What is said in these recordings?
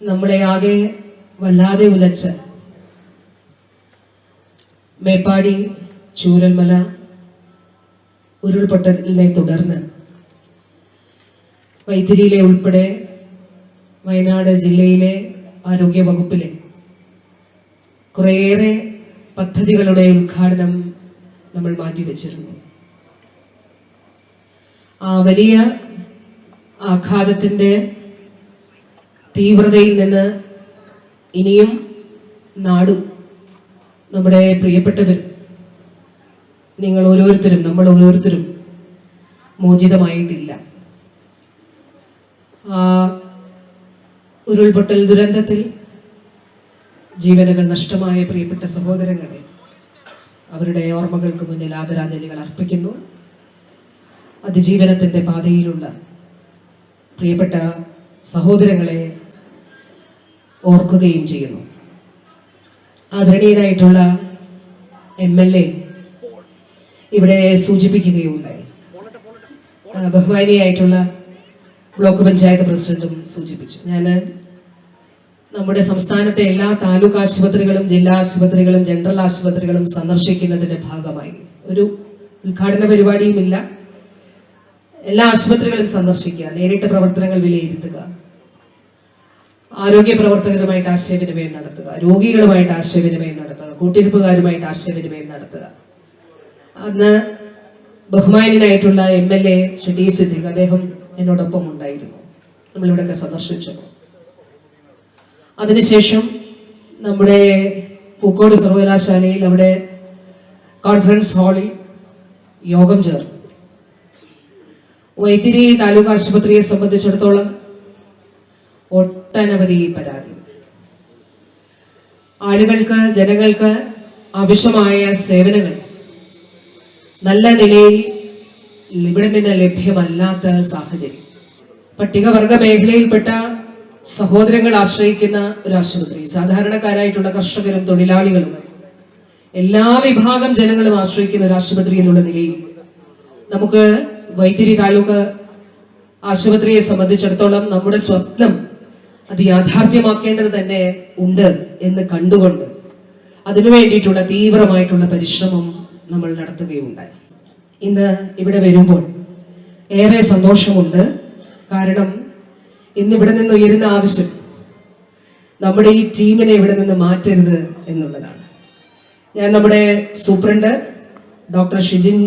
നമ്മളെ ആകെ വല്ലാതെ ഉലച്ച മേപ്പാടി ചൂരൽമല ഉരുൾപൊട്ടലിനെ തുടർന്ന് വൈത്തിരിയിലെ ഉൾപ്പെടെ വയനാട് ജില്ലയിലെ ആരോഗ്യ വകുപ്പിലെ കുറേയേറെ പദ്ധതികളുടെ ഉദ്ഘാടനം നമ്മൾ മാറ്റിവെച്ചിരുന്നു. ആ വലിയ ആഘാതത്തിന്റെ തീവ്രതയിൽ നിന്ന് ഇനിയും നാടും നമ്മുടെ പ്രിയപ്പെട്ടവർ നിങ്ങൾ ഓരോരുത്തരും നമ്മൾ ഓരോരുത്തരും മോചിതമായിട്ടില്ല. ആ ഉരുൾപൊട്ടൽ ദുരന്തത്തിൽ ജീവനുകൾ നഷ്ടമായ പ്രിയപ്പെട്ട സഹോദരങ്ങളെ അവരുടെ ഓർമ്മകൾക്ക് മുന്നിൽ ആദരാഞ്ജലികൾ അർപ്പിക്കുന്നു. അതിജീവനത്തിന്റെ പാതയിലുള്ള പ്രിയപ്പെട്ട സഹോദരങ്ങളെ ഓർക്കുകയും ചെയ്യുന്നു. ആദരണീയനായിട്ടുള്ള എം എൽ എ ഇവിടെ സൂചിപ്പിക്കുകയുണ്ടായി. ബഹുമാനിയായിട്ടുള്ള ബ്ലോക്ക് പഞ്ചായത്ത് പ്രസിഡന്റും സൂചിപ്പിച്ചു. ഞാൻ നമ്മുടെ സംസ്ഥാനത്തെ എല്ലാ താലൂക്ക് ആശുപത്രികളും ജില്ലാ ആശുപത്രികളും ജനറൽ ആശുപത്രികളും സന്ദർശിക്കുന്നതിന്റെ ഭാഗമായി. ഒരു ഉദ്ഘാടന പരിപാടിയുമില്ല. എല്ലാ ആശുപത്രികളും സന്ദർശിക്കുക നേരിട്ട് പ്രവർത്തനങ്ങൾ വിലയിരുത്തുക. ആരോഗ്യ പ്രവർത്തകരുമായിട്ട് ആശയവിനിമയം നടത്തുക രോഗികളുമായിട്ട് ആശയവിനിമയം നടത്തുക കൂട്ടിരിപ്പുകാരുമായിട്ട് ആശയവിനിമയം നടത്തുക. അന്ന് ബഹുമാനിനായിട്ടുള്ള M L A Shri D Siddique അദ്ദേഹം എന്നോടൊപ്പം ഉണ്ടായിരുന്നു. നമ്മളിവിടെയൊക്കെ സന്ദർശിച്ചു അതിനുശേഷം നമ്മുടെ പൂക്കോട് സർവകലാശാലയിൽ അവിടെ കോൺഫറൻസ് ഹാളിൽ യോഗം ചേർന്നു. വൈത്തിരി താലൂക്ക് ആശുപത്രിയെ സംബന്ധിച്ചിടത്തോളം ഒട്ടനവധി പരാതി. ആളുകൾക്ക് ജനങ്ങൾക്ക് ആവശ്യമായ സേവനങ്ങൾ. നല്ല നിലയിൽ ഇവിടെ നിന്ന് ലഭ്യമല്ലാത്ത സാഹചര്യം. പട്ടികവർഗ മേഖലയിൽപ്പെട്ട സഹോദരങ്ങൾ ആശ്രയിക്കുന്ന ഒരു ആശുപത്രി സാധാരണക്കാരായിട്ടുള്ള കർഷകരും തൊഴിലാളികളും എല്ലാ വിഭാഗം ജനങ്ങളും ആശ്രയിക്കുന്ന ഒരു ആശുപത്രി എന്നുള്ള നിലയിൽ നമുക്ക് വൈത്തിരി താലൂക്ക് ആശുപത്രിയെ സംബന്ധിച്ചിടത്തോളം നമ്മുടെ സ്വപ്നം അത് യാഥാർത്ഥ്യമാക്കേണ്ടത് തന്നെ ഉണ്ട് എന്ന് കണ്ടുകൊണ്ട് അതിനു വേണ്ടിയിട്ടുള്ള തീവ്രമായിട്ടുള്ള പരിശ്രമം നമ്മൾ നടത്തുകയുണ്ടായി. ഇന്ന് ഇവിടെ വരുമ്പോൾ ഏറെ സന്തോഷമുണ്ട്. കാരണം ഇന്ന് ഇവിടെ നിന്ന് ഉയരുന്ന ആവശ്യം നമ്മുടെ ഈ ടീമിനെ ഇവിടെ നിന്ന് മാറ്റരുത് എന്നുള്ളതാണ്. ഞാൻ നമ്മുടെ സൂപ്രണ്ട് ഡോക്ടർ ഷിജിൻ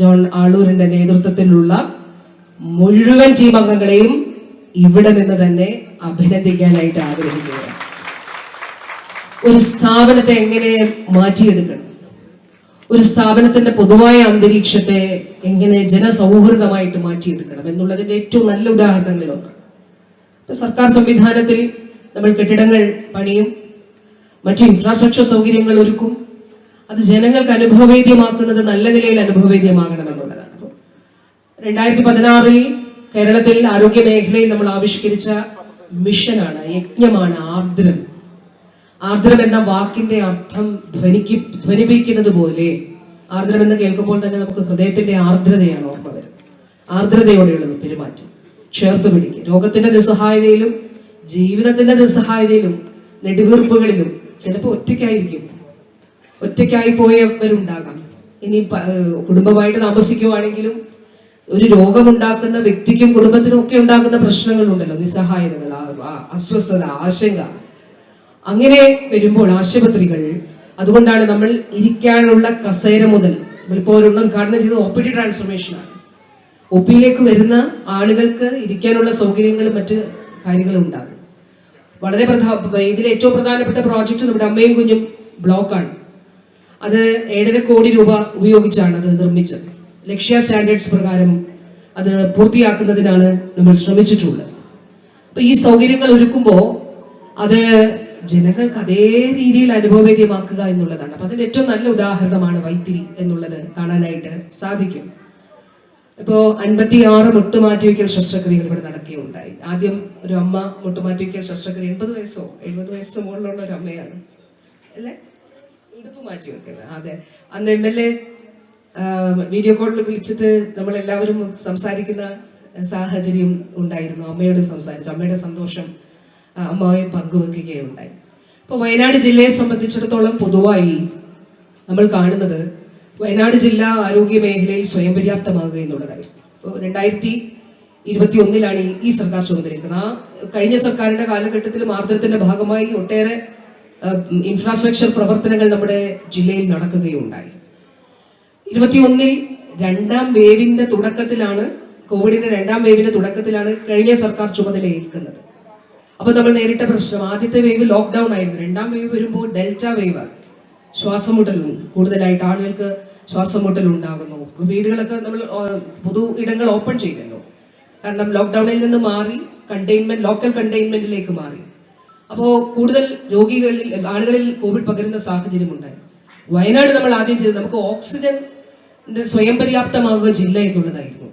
ജോൺ ആളൂരിന്റെ നേതൃത്വത്തിലുള്ള മുഴുവൻ ടീം അംഗങ്ങളെയും ഇവിടെ നിന്ന് തന്നെ അഭിനന്ദിക്കാനായിട്ട് ആഗ്രഹിക്കുകയാണ്. ഒരു സ്ഥാപനത്തെ എങ്ങനെ മാറ്റിയെടുക്കണം? ഒരു സ്ഥാപനത്തിന്റെ പൊതുവായ അന്തരീക്ഷത്തെ എങ്ങനെ ജനസൗഹൃദമായിട്ട് മാറ്റിയെടുക്കണം എന്നുള്ളതിന്റെ ഏറ്റവും നല്ല ഇപ്പൊ സർക്കാർ സംവിധാനത്തിൽ നമ്മൾ കെട്ടിടങ്ങൾ പണിയും മറ്റ് ഇൻഫ്രാസ്ട്രക്ചർ സൗകര്യങ്ങൾ ഒരുക്കും. അത് ജനങ്ങൾക്ക് അനുഭവവേദ്യമാക്കുന്നത് നല്ല നിലയിൽ അനുഭവവേദ്യമാകണം എന്നുള്ളതാണ് അപ്പോൾ രണ്ടായിരത്തി പതിനാറിൽ കേരളത്തിൽ ആരോഗ്യ മേഖലയിൽ നമ്മൾ ആവിഷ്കരിച്ച മിഷനാണ് യജ്ഞമാണ് ആർദ്രം. ആർദ്രം എന്ന വാക്കിന്റെ അർത്ഥം ധ്വനിക്ക് ധ്വനിപ്പിക്കുന്നത് പോലെ ആർദ്രം എന്ന് കേൾക്കുമ്പോൾ തന്നെ നമുക്ക് ഹൃദയത്തിന്റെ ആർദ്രതയാണ് ഓർമ്മ വരുന്നത്. ആർദ്രതയോടെയുള്ള പെരുമാറ്റം. ചേർത്ത് പിടിക്കുക. രോഗത്തിന്റെ നിസ്സഹായതയിലും ജീവിതത്തിന്റെ നിസ്സഹായതയിലും നെടുവീർപ്പുകളിലും ചിലപ്പോൾ ഒറ്റയ്ക്കായിരിക്കും. ഒറ്റയ്ക്കായി പോയവരുണ്ടാകാം. ഇനി കുടുംബമായിട്ട് താമസിക്കുവാണെങ്കിലും ഒരു രോഗമുണ്ടാക്കുന്ന വ്യക്തിക്കും കുടുംബത്തിനും ഒക്കെ ഉണ്ടാകുന്ന പ്രശ്നങ്ങളുണ്ടല്ലോ നിസ്സഹായതകൾ. അസ്വസ്ഥത ആശങ്ക. അങ്ങനെ വരുമ്പോൾ ആശുപത്രികൾ അതുകൊണ്ടാണ് നമ്മൾ ഇരിക്കാനുള്ള കസേര മുതൽ നമ്മളിപ്പോൾ ഒരെണ്ണം ഉദ്ഘാടനം ചെയ്തത് ഒ പി ഡി ട്രാൻസ്ഫോർമേഷനാണ് ഒ പിയിലേക്ക് വരുന്ന ആളുകൾക്ക് ഇരിക്കാനുള്ള സൗകര്യങ്ങളും മറ്റ് കാര്യങ്ങളും ഉണ്ടാകും. വളരെ പ്രധാന ഇതിൽ ഏറ്റവും പ്രധാനപ്പെട്ട പ്രോജക്റ്റ് നമ്മുടെ അമ്മയും കുഞ്ഞും ബ്ലോക്കാണ്. അത് ഏഴര കോടി രൂപ ഉപയോഗിച്ചാണ് അത് നിർമ്മിച്ചത്. ലക്ഷ്യ സ്റ്റാൻഡേർഡ്സ് പ്രകാരം അത് പൂർത്തിയാക്കുന്നതിനാണ് നമ്മൾ ശ്രമിച്ചിട്ടുള്ളത്. ഈ സൗകര്യങ്ങൾ ഒരുക്കുമ്പോൾ അത് ജനങ്ങൾക്ക് അതേ രീതിയിൽ അനുഭവവേദ്യമാക്കുക എന്നുള്ളതാണ്. അപ്പൊ അതിന്റെ ഏറ്റവും നല്ല ഉദാഹരണമാണ് വൈത്തിരി എന്നുള്ളത് കാണാനായിട്ട് സാധിക്കും. ഇപ്പോ അൻപത്തി ആറ് മുട്ടുമാറ്റിവെക്കൽ ശസ്ത്രക്രിയകൾ ഇവിടെ നടക്കുകയുണ്ടായി. ആദ്യം ഒരു അമ്മ മുട്ടുമാറ്റിവെക്കൽ ശസ്ത്രക്രിയ എൺപത് വയസ്സോ? എഴുപത് വയസ്സിന് മുകളിലുള്ള ഒരു അമ്മയാണ്. അല്ലേ? ഇടുപ്പ് മാറ്റി വെക്കുന്നത് അതെ. അന്ന് എം എൽ എ വീഡിയോ കോളിൽ വിളിച്ചിട്ട് നമ്മൾ എല്ലാവരും സംസാരിക്കുന്ന സാഹചര്യം ഉണ്ടായിരുന്നു. അമ്മയോട് സംസാരിച്ചു. അമ്മയുടെ സന്തോഷം അമ്മയെ പങ്കുവെക്കുകയുണ്ടായി. അപ്പോൾ വയനാട് ജില്ലയെ സംബന്ധിച്ചിടത്തോളം പൊതുവായി നമ്മൾ കാണുന്നത് വയനാട് ജില്ല ആരോഗ്യ മേഖലയിൽ സ്വയം പര്യാപ്തമാകുക എന്നുള്ളതായി. ഇപ്പോൾ രണ്ടായിരത്തി ഇരുപത്തി ഒന്നിലാണ് ഈ- ഈ സർക്കാർ ചുമതലയേക്കുന്നത് ആ കഴിഞ്ഞ സർക്കാരിന്റെ കാലഘട്ടത്തിൽ മാർദ്ദത്തിന്റെ ഭാഗമായി ഒട്ടേറെ ഇൻഫ്രാസ്ട്രക്ചർ പ്രവർത്തനങ്ങൾ നമ്മുടെ ജില്ലയിൽ നടക്കുകയുണ്ടായി. ഇരുപത്തിയൊന്നിൽ രണ്ടാം വേവിന്റെ തുടക്കത്തിലാണ് കോവിഡിന്റെ രണ്ടാം വേവിന്റെ തുടക്കത്തിലാണ് കഴിഞ്ഞ സർക്കാർ ചുമതലയേൽക്കുന്നത് അപ്പൊ നമ്മൾ നേരിട്ട പ്രശ്നം ആദ്യത്തെ വേവ് ലോക്ക്ഡൌൺ ആയിരുന്നു. രണ്ടാം വേവ് വരുമ്പോൾ ഡെൽറ്റ വേവ് ശ്വാസം മുട്ടലും കൂടുതലായിട്ട് ആളുകൾക്ക് ശ്വാസം മുട്ടൽ ഉണ്ടാകുന്നു വീടുകളൊക്കെ നമ്മൾ പുതു പൊതു ഇടങ്ങൾ ഓപ്പൺ ചെയ്തല്ലോ. കാരണം ലോക്ക്ഡൌണിൽ നിന്ന് മാറി കണ്ടെയ്ൻമെന്റ് ലോക്കൽ കണ്ടെയ്ൻമെന്റിലേക്ക് മാറി. അപ്പോൾ കൂടുതൽ രോഗികളിൽ ആളുകളിൽ കോവിഡ് പകരുന്ന സാഹചര്യം ഉണ്ടായി. വയനാട് നമ്മൾ ആദ്യം ചെയ്തത് നമുക്ക് ഓക്സിജൻ സ്വയം പര്യാപ്തമാകുക ജില്ല എന്നുള്ളതായിരുന്നു.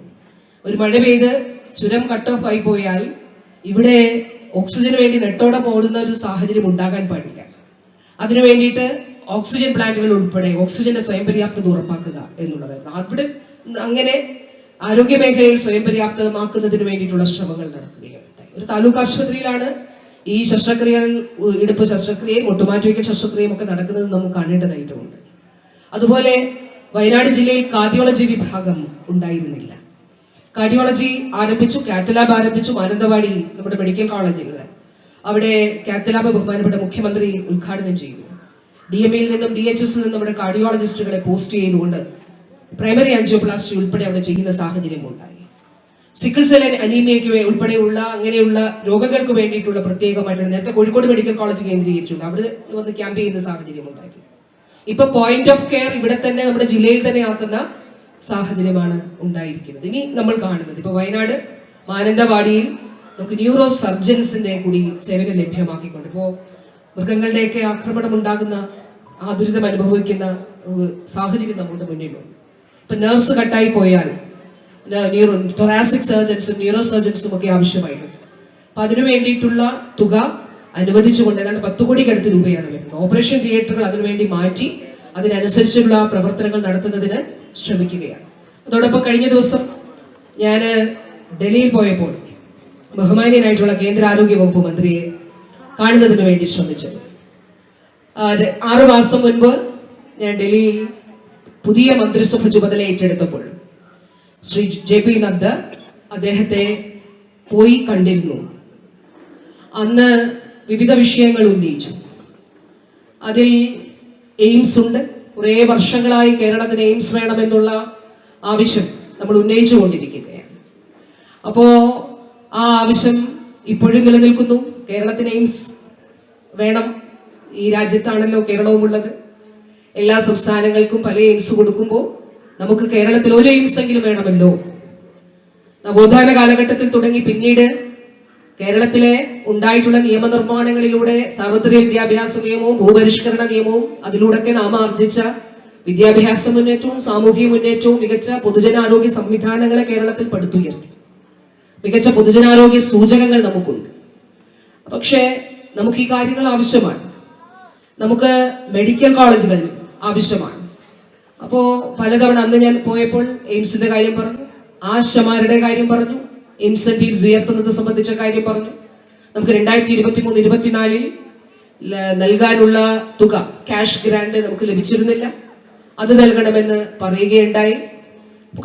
ഒരു മഴ പെയ്ത് ചുരം കട്ട് ഓഫ് ആയി പോയാൽ ഇവിടെ ഓക്സിജന് വേണ്ടി നെട്ടോടെ പോടുന്ന ഒരു സാഹചര്യം ഉണ്ടാകാൻ പാടില്ല. അതിനു വേണ്ടിയിട്ട് ഓക്സിജൻ പ്ലാന്റുകൾ ഉൾപ്പെടെ ഓക്സിജന്റെ സ്വയം പര്യാപ്തത ഉറപ്പാക്കുക എന്നുള്ളതായിരുന്നു അവിടെ അങ്ങനെ ആരോഗ്യ മേഖലയിൽ സ്വയം പര്യാപ്തമാക്കുന്നതിന് വേണ്ടിയിട്ടുള്ള ശ്രമങ്ങൾ നടക്കുകയുണ്ടായി. ഒരു താലൂക്ക് ആശുപത്രിയിലാണ് ഈ ശസ്ത്രക്രിയകൾ ഇടുപ്പ് ശസ്ത്രക്രിയയും ഒട്ടുമാറ്റിവയ്ക്കൽ ശസ്ത്രക്രിയയും ഒക്കെ നടക്കുന്നത് നമുക്ക് കാണേണ്ടതായിട്ടുമുണ്ട് അതുപോലെ വയനാട് ജില്ലയിൽ കാർഡിയോളജി വിഭാഗം ഉണ്ടായിരുന്നില്ല. കാർഡിയോളജി ആരംഭിച്ചു കാത്തലാബ് ആരംഭിച്ചു മാനന്തവാടി നമ്മുടെ മെഡിക്കൽ കോളേജിൽ അവിടെ കാത്തലാബ് ബഹുമാനപ്പെട്ട മുഖ്യമന്ത്രി ഉദ്ഘാടനം ചെയ്തു. ഡി എം എയിൽ നിന്നും ഡി എച്ച് എസിൽ നിന്നും നമ്മുടെ കാർഡിയോളജിസ്റ്റുകളെ പോസ്റ്റ് ചെയ്തുകൊണ്ട് പ്രൈമറി ആൻജിയോപ്ലാസ്റ്റി ഉൾപ്പെടെ അവിടെ ചെയ്യുന്ന സാഹചര്യം ഉണ്ടായി. സിക്കിൾ സെൽ അനീമിയയ്ക്ക് ഉൾപ്പെടെയുള്ള അങ്ങനെയുള്ള രോഗങ്ങൾക്ക് വേണ്ടിയിട്ടുള്ള പ്രത്യേകമായിട്ടുള്ള നേരത്തെ കോഴിക്കോട് മെഡിക്കൽ കോളേജ് കേന്ദ്രീകരിച്ചുണ്ട് അവിടെ വന്ന് ക്യാമ്പ് ചെയ്യുന്ന സാഹചര്യം ഉണ്ടായി. ഇപ്പൊ പോയിന്റ് ഓഫ് കെയർ ഇവിടെ തന്നെ നമ്മുടെ ജില്ലയിൽ തന്നെ ആക്കുന്ന സാഹചര്യമാണ് ഉണ്ടായിരിക്കുന്നത്. ഇനി നമ്മൾ കാണുന്നത് ഇപ്പൊ വയനാട് മാനന്തവാടിയിൽ നമുക്ക് ന്യൂറോ സർജൻസിന്റെ കൂടി സേവനം ലഭ്യമാക്കിക്കൊണ്ട്. ഇപ്പോ മൃഗങ്ങളുടെയൊക്കെ ആക്രമണം ഉണ്ടാകുന്ന ആ ദുരിതം അനുഭവിക്കുന്ന സാഹചര്യം നമ്മുടെ മുന്നിലുണ്ട്. ഇപ്പൊ നേഴ്സ് കട്ടായി പോയാൽ ന്യൂറോ ടൊറാസിക് സർജൻസും ന്യൂറോ സർജൻസും ഒക്കെ ആവശ്യമായിട്ടുണ്ട്. അപ്പൊ അതിനു വേണ്ടിയിട്ടുള്ള തുക അനുവദിച്ചുകൊണ്ട് ഏതാണ്ട് പത്ത് കോടിക്കടുത്ത് രൂപയാണ് വരുന്നത്. ഓപ്പറേഷൻ തിയേറ്ററുകൾ അതിനുവേണ്ടി മാറ്റി അതിനനുസരിച്ചുള്ള പ്രവർത്തനങ്ങൾ നടത്തുന്നതിന് ശ്രമിക്കുകയാണ്. അതോടൊപ്പം കഴിഞ്ഞ ദിവസം ഞാൻ ഡൽഹിയിൽ പോയപ്പോൾ ബഹുമാനീയനായിട്ടുള്ള കേന്ദ്ര ആരോഗ്യ വകുപ്പ് മന്ത്രിയെ കാണുന്നതിന് വേണ്ടി ശ്രമിച്ചത്. ആറു മാസം മുൻപ് ഞാൻ ഡൽഹിയിൽ പുതിയ മന്ത്രിസഭ ചുമതല ഏറ്റെടുത്തപ്പോൾ ശ്രീ ജെ പി നദ്ദ അദ്ദേഹത്തെ പോയി കണ്ടിരുന്നു. അന്ന് വിവിധ വിഷയങ്ങൾ ഉന്നയിച്ചു. അതിൽ എയിംസ് ഉണ്ട് കുറേ വർഷങ്ങളായി കേരളത്തിന് എയിംസ് വേണമെന്നുള്ള ആവശ്യം നമ്മൾ ഉന്നയിച്ചു കൊണ്ടിരിക്കുകയാണ്. അപ്പോ ആ ആവശ്യം ഇപ്പോഴും നിലനിൽക്കുന്നു. കേരളത്തിന് എയിംസ് വേണം. ഈ രാജ്യത്താണല്ലോ കേരളവും ഉള്ളത് എല്ലാ സംസ്ഥാനങ്ങൾക്കും പല എയിംസ് കൊടുക്കുമ്പോൾ നമുക്ക് കേരളത്തിൽ ഒരു എയിംസ് എങ്കിലും വേണമല്ലോ. നവോത്ഥാന കാലഘട്ടത്തിൽ തുടങ്ങി പിന്നീട് കേരളത്തിലെ ഉണ്ടായിട്ടുള്ള നിയമനിർമ്മാണങ്ങളിലൂടെ സാർവത്രിക വിദ്യാഭ്യാസ നിയമവും ഭൂപരിഷ്കരണ നിയമവും അതിലൂടെയൊക്കെ നാം ആർജിച്ച വിദ്യാഭ്യാസ മുന്നേറ്റവും സാമൂഹിക മുന്നേറ്റവും മികച്ച പൊതുജനാരോഗ്യ സംവിധാനങ്ങളെ കേരളത്തിൽ പടുത്തുയർത്തി. മികച്ച പൊതുജനാരോഗ്യ സൂചകങ്ങൾ നമുക്കുണ്ട്. പക്ഷേ നമുക്ക് ഈ കാര്യങ്ങൾ ആവശ്യമാണ്. നമുക്ക് മെഡിക്കൽ കോളേജുകൾ ആവശ്യമാണ്. അപ്പോ പലതവണ അന്ന് ഞാൻ പോയപ്പോൾ എയിംസിന്റെ കാര്യം പറഞ്ഞു ആശമാരുടെ കാര്യം പറഞ്ഞു ഇൻസെന്റീവ്സ് ഉയർത്തുന്നത് സംബന്ധിച്ച കാര്യം പറഞ്ഞു. നമുക്ക് രണ്ടായിരത്തി ഇരുപത്തി മൂന്ന് ഇരുപത്തിനാലിൽ നൽകാനുള്ള തുക ക്യാഷ് ഗ്രാന്റ് നമുക്ക് ലഭിച്ചിരുന്നില്ല. അത് നൽകണമെന്ന് പറയുകയുണ്ടായി.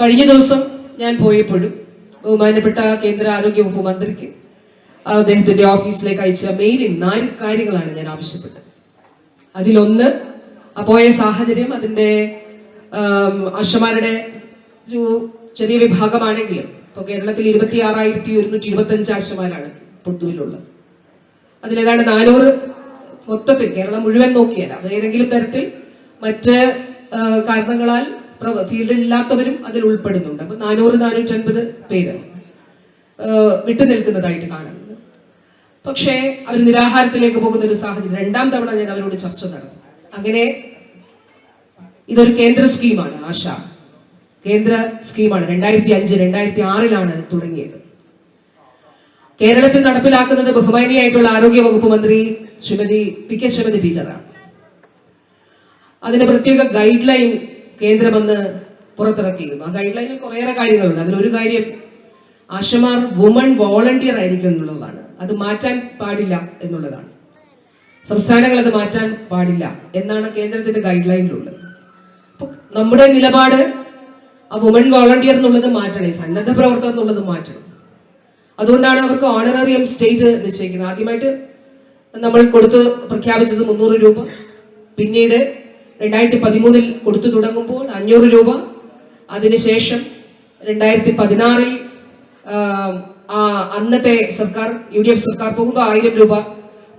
കഴിഞ്ഞ ദിവസം ഞാൻ പോയപ്പോഴും ബഹുമാനപ്പെട്ട കേന്ദ്ര ആരോഗ്യ വകുപ്പ് മന്ത്രിക്ക് അദ്ദേഹത്തിന്റെ ഓഫീസിലേക്ക് അയച്ച മെയിലിൽ നാല് കാര്യങ്ങളാണ് ഞാൻ ആവശ്യപ്പെട്ടത്. അതിലൊന്ന് പോയ സാഹചര്യം അതിന്റെ അശമാരുടെ ഒരു ചെറിയ വിഭാഗമാണെങ്കിലും ഇപ്പൊ കേരളത്തിൽ ഇരുപത്തി ആറായിരത്തി ഒരുന്നൂറ്റി ഇരുപത്തി അഞ്ച് ആശമാരാണ് പൊതുവിലുള്ളത് അതിലേതാണ്ട് നാനൂറ് മൊത്തത്തിൽ കേരളം മുഴുവൻ നോക്കിയാൽ അത് ഏതെങ്കിലും തരത്തിൽ മറ്റ് കാരണങ്ങളാൽ ഫീൽഡിൽ ഇല്ലാത്തവരും അതിൽ ഉൾപ്പെടുന്നുണ്ട്. അപ്പൊ നാനൂറ് നാനൂറ്റി അൻപത് പേര് വിട്ടു വിട്ടുനിൽക്കുന്നതായിട്ട് കാണുന്നത്. പക്ഷേ അവർ നിരാഹാരത്തിലേക്ക് പോകുന്ന ഒരു സാഹചര്യം രണ്ടാം തവണ ഞാൻ അവരോട് ചർച്ച നടന്നു അങ്ങനെ ഇതൊരു കേന്ദ്ര സ്കീമാണ് ആശ. കേന്ദ്ര സ്കീമാണ് രണ്ടായിരത്തി അഞ്ച് രണ്ടായിരത്തി ആറിലാണ് തുടങ്ങിയത്. കേരളത്തിൽ നടപ്പിലാക്കുന്നത് ബഹുമാനിയായിട്ടുള്ള ആരോഗ്യ വകുപ്പ് മന്ത്രി ശ്രീമതി പി കെ ശ്രീമതി ടീച്ചറാണ്. അതിന് പ്രത്യേക ഗൈഡ് ലൈൻ കേന്ദ്രം അന്ന് പുറത്തിറക്കിയിരുന്നു. ആ ഗൈഡ് ലൈനിൽ കുറേയേറെ കാര്യങ്ങളുണ്ട്. അതിലൊരു കാര്യം ആശമാർ വുമൺ വോളണ്ടിയർ ആയിരിക്കും എന്നുള്ളതാണ്. അത് മാറ്റാൻ പാടില്ല എന്നുള്ളതാണ്. സംസ്ഥാനങ്ങൾ അത് മാറ്റാൻ പാടില്ല എന്നാണ് കേന്ദ്രത്തിന്റെ ഗൈഡ് ലൈനിലുള്ളത് നമ്മുടെ നിലപാട് ആ വുമൺ വോളണ്ടിയർ എന്നുള്ളത് മാറ്റണം ഈ സന്നദ്ധ പ്രവർത്തകർ എന്നുള്ളത് മാറ്റണം. അതുകൊണ്ടാണ് അവർക്ക് ഓണററിയം സ്റ്റേറ്റ് നിശ്ചയിക്കുന്നത്. ആദ്യമായിട്ട് നമ്മൾ കൊടുത്ത് പ്രഖ്യാപിച്ചത് മുന്നൂറ് രൂപ. പിന്നീട് രണ്ടായിരത്തി പതിമൂന്നിൽ കൊടുത്തു തുടങ്ങുമ്പോൾ അഞ്ഞൂറ് രൂപ. അതിനുശേഷം രണ്ടായിരത്തി പതിനാറിൽ അന്നത്തെ സർക്കാർ യു ഡി എഫ് സർക്കാർ പോകുമ്പോൾ ആയിരം രൂപ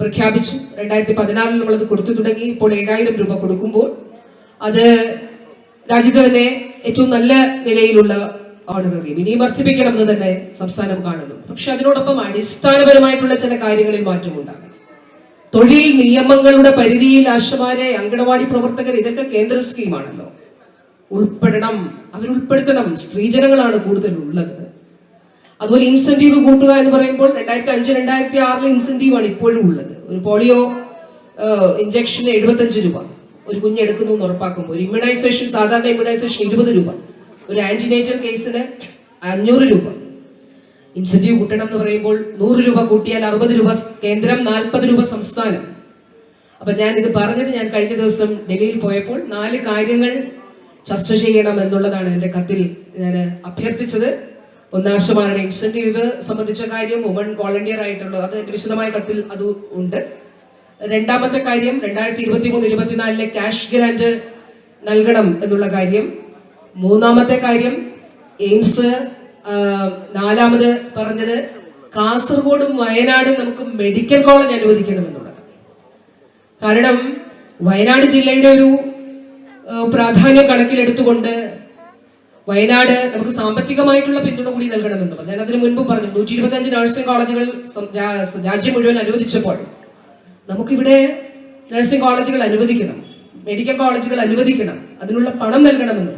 പ്രഖ്യാപിച്ചു. രണ്ടായിരത്തി പതിനാറിൽ നമ്മളത് കൊടുത്തു തുടങ്ങി. ഇപ്പോൾ ഏഴായിരം രൂപ കൊടുക്കുമ്പോൾ അത് രാജ്യത്ത് തന്നെ ഏറ്റവും നല്ല നിലയിലുള്ള ഓർഡിനറിയും ഇനിയും വർദ്ധിപ്പിക്കണമെന്ന് തന്നെ സംസ്ഥാനം കാണുന്നു. പക്ഷെ അതിനോടൊപ്പം അടിസ്ഥാനപരമായിട്ടുള്ള ചില കാര്യങ്ങളിൽ മാറ്റമുണ്ടാകണം തൊഴിൽ നിയമങ്ങളുടെ പരിധിയിൽ ആശമാരെ അങ്കണവാടി പ്രവർത്തകർ ഇതൊക്കെ കേന്ദ്ര സ്കീമാണല്ലോ ഉൾപ്പെടണം. അവരുൾപ്പെടുത്തണം. സ്ത്രീജനങ്ങളാണ് കൂടുതൽ ഉള്ളത് അതുപോലെ ഇൻസെന്റീവ് കൂട്ടുക എന്ന് പറയുമ്പോൾ രണ്ടായിരത്തി അഞ്ച് രണ്ടായിരത്തി ആറിലെ ഇൻസെന്റീവ് ആണ് ഇപ്പോഴും ഉള്ളത്. ഒരു പോളിയോ ഇഞ്ചക്ഷന് എഴുപത്തഞ്ച് രൂപ. ഒരു കുഞ്ഞെടുക്കുന്നു എന്ന് ഉറപ്പാക്കുമ്പോൾ ഒരു ഇമ്മ്യൂണൈസേഷൻ സാധാരണ ഇമ്മ്യൂണൈസേഷൻ ഇരുപത് രൂപ. ഒരു ആന്റിനേറ്റൽ കേസിന് അഞ്ഞൂറ് രൂപ. ഇൻസെന്റീവ് കൂട്ടണം എന്ന് പറയുമ്പോൾ നൂറ് രൂപ കൂട്ടിയാൽ അറുപത് രൂപ കേന്ദ്രം നാൽപ്പത് രൂപ സംസ്ഥാനം. അപ്പൊ ഞാൻ ഇത് പറഞ്ഞത് ഞാൻ കഴിഞ്ഞ ദിവസം ഡൽഹിയിൽ പോയപ്പോൾ നാല് കാര്യങ്ങൾ ചർച്ച ചെയ്യണം എന്നുള്ളതാണ് എന്റെ കത്തിൽ ഞാൻ അഭ്യർത്ഥിച്ചത്. ഒന്നാശമാണ് ഇൻസെന്റീവ് സംബന്ധിച്ച കാര്യം വുമൺ വോളണ്ടിയർ ആയിട്ടുള്ളത് അത് വിശദമായ കത്തിൽ അത് ഉണ്ട്. രണ്ടാമത്തെ കാര്യം രണ്ടായിരത്തി ഇരുപത്തി മൂന്ന് ഇരുപത്തിനാലിലെ ക്യാഷ് ഗ്രാന്റ് നൽകണം എന്നുള്ള കാര്യം. മൂന്നാമത്തെ കാര്യം എയിംസ് നാലാമത് പറഞ്ഞത് കാസർഗോഡും വയനാടും നമുക്ക് മെഡിക്കൽ കോളേജ് അനുവദിക്കണം എന്നുള്ളത് കാരണം വയനാട് ജില്ലയുടെ ഒരു പ്രാധാന്യം കണക്കിലെടുത്തുകൊണ്ട് വയനാട് നമുക്ക് സാമ്പത്തികമായിട്ടുള്ള പിന്തുണ കൂടി നൽകണമെന്ന് ഞാൻ അതിന് മുൻപ് പറഞ്ഞു നൂറ്റി ഇരുപത്തി അഞ്ച് നഴ്സിംഗ് കോളേജുകൾ രാജ്യം മുഴുവൻ അനുവദിച്ചപ്പോൾ നമുക്കിവിടെ നഴ്സിംഗ് കോളേജുകൾ അനുവദിക്കണം. മെഡിക്കൽ കോളേജുകൾ അനുവദിക്കണം. അതിനുള്ള പണം നൽകണമെന്ന്.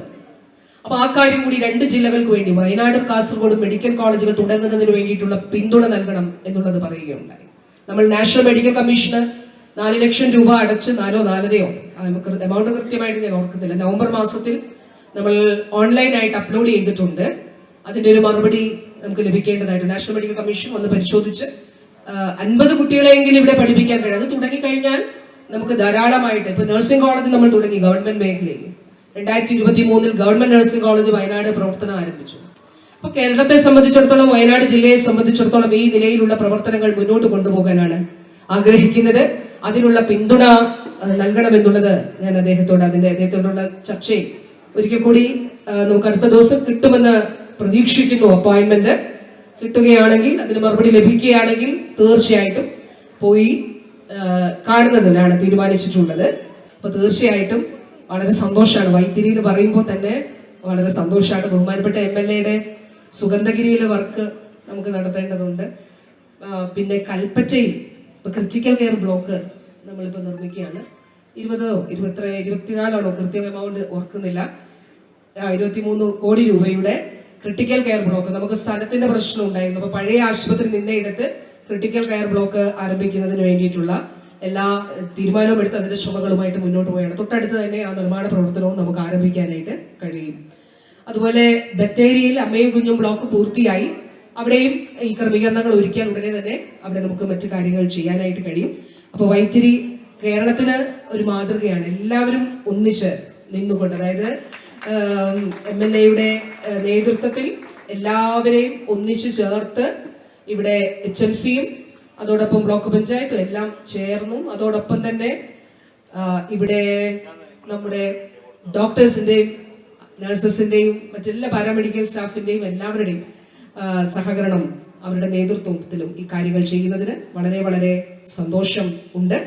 അപ്പൊ ആ കാര്യം കൂടി രണ്ട് ജില്ലകൾക്ക് വേണ്ടി വയനാടും കാസർഗോഡും മെഡിക്കൽ കോളേജുകൾ തുടങ്ങുന്നതിന് വേണ്ടിയിട്ടുള്ള പിന്തുണ നൽകണം എന്നുള്ളത് പറയുകയുണ്ടായി. നമ്മൾ നാഷണൽ മെഡിക്കൽ കമ്മീഷന് നാല് ലക്ഷം രൂപ അടച്ച് നാലോ നാലരയോ നമുക്ക് എമൗണ്ട് കൃത്യമായിട്ട് ഞാൻ ഓർക്കുന്നില്ല. നവംബർ മാസത്തിൽ നമ്മൾ ഓൺലൈനായിട്ട് അപ്ലോഡ് ചെയ്തിട്ടുണ്ട്. അതിന്റെ ഒരു മറുപടി നമുക്ക് ലഭിക്കേണ്ടതായിട്ട് നാഷണൽ മെഡിക്കൽ കമ്മീഷൻ ഒന്ന് പരിശോധിച്ച് അൻപത് കുട്ടികളെങ്കിലും ഇവിടെ പഠിപ്പിക്കാൻ കഴിയും. അത് തുടങ്ങിക്കഴിഞ്ഞാൽ നമുക്ക് ധാരാളമായിട്ട് ഇപ്പൊ നഴ്സിംഗ് കോളേജ് നമ്മൾ തുടങ്ങി ഗവൺമെന്റ് മേഖലയിൽ. രണ്ടായിരത്തി ഇരുപത്തി മൂന്നിൽ ഗവൺമെന്റ് നഴ്സിംഗ് കോളേജ് വയനാട് പ്രവർത്തനം ആരംഭിച്ചു. അപ്പൊ കേരളത്തെ സംബന്ധിച്ചിടത്തോളം വയനാട് ജില്ലയെ സംബന്ധിച്ചിടത്തോളം ഈ നിലയിലുള്ള പ്രവർത്തനങ്ങൾ മുന്നോട്ട് കൊണ്ടുപോകാനാണ് ആഗ്രഹിക്കുന്നത്. അതിനുള്ള പിന്തുണ നൽകണമെന്നുള്ളത് ഞാൻ അദ്ദേഹത്തോട് അതിന്റെ അദ്ദേഹത്തോടുള്ള ചർച്ചയിൽ. ഒരിക്കൽ കൂടി നമുക്ക് അടുത്ത ദിവസം കിട്ടുമെന്ന് പ്രതീക്ഷിക്കുന്നു അപ്പോയിന്റ്മെന്റ് കിട്ടുകയാണെങ്കിൽ അതിന് മറുപടി ലഭിക്കുകയാണെങ്കിൽ തീർച്ചയായിട്ടും പോയി കാണുന്നതിനാണ് തീരുമാനിച്ചിട്ടുള്ളത്. അപ്പൊ തീർച്ചയായിട്ടും വളരെ സന്തോഷമാണ് വൈത്തിരി എന്ന് പറയുമ്പോൾ തന്നെ വളരെ സന്തോഷമാണ് ബഹുമാനപ്പെട്ട എം എൽ എയുടെ സുഗന്ധഗിരിയിലെ വർക്ക് നമുക്ക് നടത്തേണ്ടതുണ്ട്. പിന്നെ കൽപ്പറ്റയിൽ ഇപ്പൊ ക്രിറ്റിക്കൽ കെയർ ബ്ലോക്ക് നമ്മളിപ്പോ നിർമ്മിക്കുകയാണ്. ഇരുപതോ ഇരുപത്തി ഇരുപത്തിനാലാണോ? കൃത്യം എമൗണ്ട് ഓർക്കുന്നില്ല. ഇരുപത്തിമൂന്ന് കോടി രൂപയുടെ ക്രിട്ടിക്കൽ കെയർ ബ്ലോക്ക് നമുക്ക് സ്ഥലത്തിന്റെ പ്രശ്നം ഉണ്ടായിരുന്നു. അപ്പൊ പഴയ ആശുപത്രി നിന്നയിടത്ത് ക്രിട്ടിക്കൽ കെയർ ബ്ലോക്ക് ആരംഭിക്കുന്നതിന് വേണ്ടിയിട്ടുള്ള എല്ലാ തീരുമാനവും എടുത്ത് അതിന്റെ ശ്രമങ്ങളുമായിട്ട് മുന്നോട്ട് പോയാണ്. തൊട്ടടുത്ത് തന്നെ ആ നിർമ്മാണ പ്രവർത്തനവും നമുക്ക് ആരംഭിക്കാനായിട്ട് കഴിയും. അതുപോലെ ബത്തേരിയിൽ അമ്മയും കുഞ്ഞും ബ്ലോക്ക് പൂർത്തിയായി. അവിടെയും ഈ ക്രമീകരണങ്ങൾ ഒരുക്കിയാൽ ഉടനെ തന്നെ അവിടെ നമുക്ക് മറ്റു കാര്യങ്ങൾ ചെയ്യാനായിട്ട് കഴിയും. അപ്പോൾ വൈത്തിരി കേരളത്തിന് ഒരു മാതൃകയാണ്. എല്ലാവരും ഒന്നിച്ച് നിന്നുകൊണ്ട് അതായത് എം എൽ എയുടെ നേതൃത്വത്തിൽ എല്ലാവരെയും ഒന്നിച്ചു ചേർത്ത് ഇവിടെ എച്ച് എം സിയും അതോടൊപ്പം ബ്ലോക്ക് പഞ്ചായത്തും എല്ലാം ചേർന്നും അതോടൊപ്പം തന്നെ ഇവിടെ നമ്മുടെ ഡോക്ടേഴ്സിന്റെയും നഴ്സസിന്റെയും മറ്റെല്ലാ പാരാമെഡിക്കൽ സ്റ്റാഫിന്റെയും എല്ലാവരുടെയും സഹകരണം അവരുടെ നേതൃത്വത്തിലും ഈ കാര്യങ്ങൾ ചെയ്യുന്നതിന് വളരെ വളരെ സന്തോഷം ഉണ്ട്.